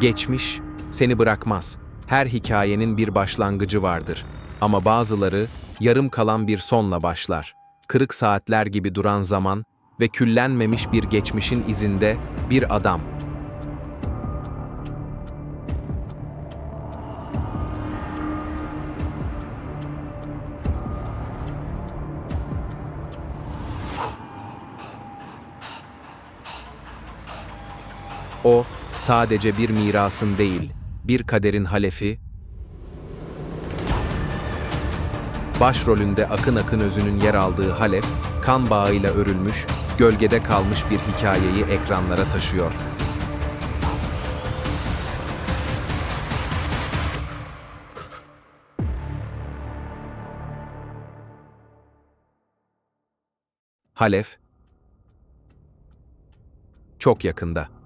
Geçmiş seni bırakmaz. Her hikayenin bir başlangıcı vardır. Ama bazıları yarım kalan bir sonla başlar. Kırık saatler gibi duran zaman ve küllenmemiş bir geçmişin izinde bir adam. O sadece bir mirasın değil, bir kaderin halefi, başrolünde Akın Akın Özü'nün yer aldığı Halef, kan bağıyla örülmüş, gölgede kalmış bir hikayeyi ekranlara taşıyor. Halef, çok yakında.